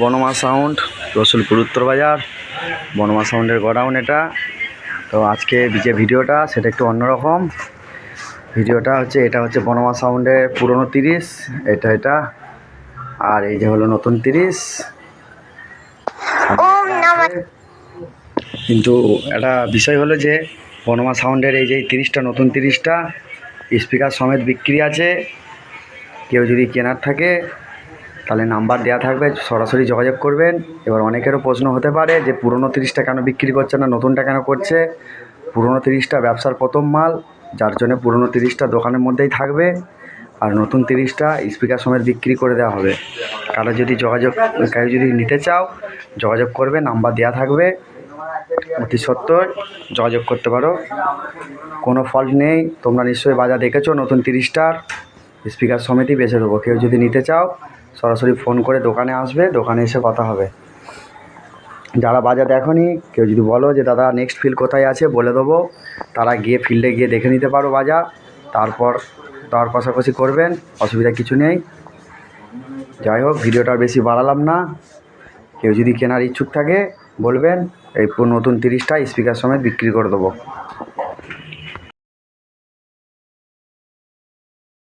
বনমা sound Rasulpur উত্তর বাজার বনমা সাউন্ডের গোডাউন এটা। তো আজকে যে ভিডিওটা সেটা একটু অন্যরকম ভিডিওটা হচ্ছে এটা হচ্ছে বনমা সাউন্ডের পুরনো তিরিশ এটা এটা। আর এই যে হলো নতুন তিরিশ। কিন্তু একটা বিষয় হলো যে বনমা সাউন্ডের এই যে তিরিশটা নতুন তিরিশটা স্পিকার সমেত বিক্রি আছে। কেউ যদি কেনার থাকে তাহলে নাম্বার দেওয়া থাকবে, সরাসরি যোগাযোগ করবেন। এবার অনেকেরও প্রশ্ন হতে পারে যে, পুরনো তিরিশটা কেন বিক্রি করছে না, নতুনটা কেন করছে? পুরনো তিরিশটা ব্যবসার প্রথম মাল, যার জন্য পুরনো তিরিশটা দোকানের মধ্যেই থাকবে। আর নতুন তিরিশটা স্পিকার সমেত বিক্রি করে দেওয়া হবে। কারও যদি যোগাযোগ কেউ যদি নিতে চাও, যোগাযোগ করবে, নাম্বার দেওয়া থাকবে। অতি সত্তর, যোগাযোগ করতে পারো। কোনো ফল্ট নেই, তোমরা নিশ্চয়ই বাজার দেখেছ নতুন তিরিশটার। স্পিকার সমেতই বেছে দেবো কেউ যদি নিতে চাও সরাসরি ফোন করে দোকানে আসবে, দোকানে এসে কথা হবে। যারা বাজার দেখনি, কেউ যদি বলো যে, দাদা নেক্সট ফিল্ড কোথায় আছে? বলে দেবো। তারা গিয়ে ফিল্ডে গিয়ে দেখে নিতে পারো বাজার। তারপর দর কষাকষি করবেন, অসুবিধা কিছু নেই। যাই হোক, ভিডিওটা বেশি বাড়ালাম না। কেউ যদি কেনার ইচ্ছুক থাকে, বলবেন, এই নতুন তিরিশটা স্পিকার সমেত বিক্রি করে দেবো।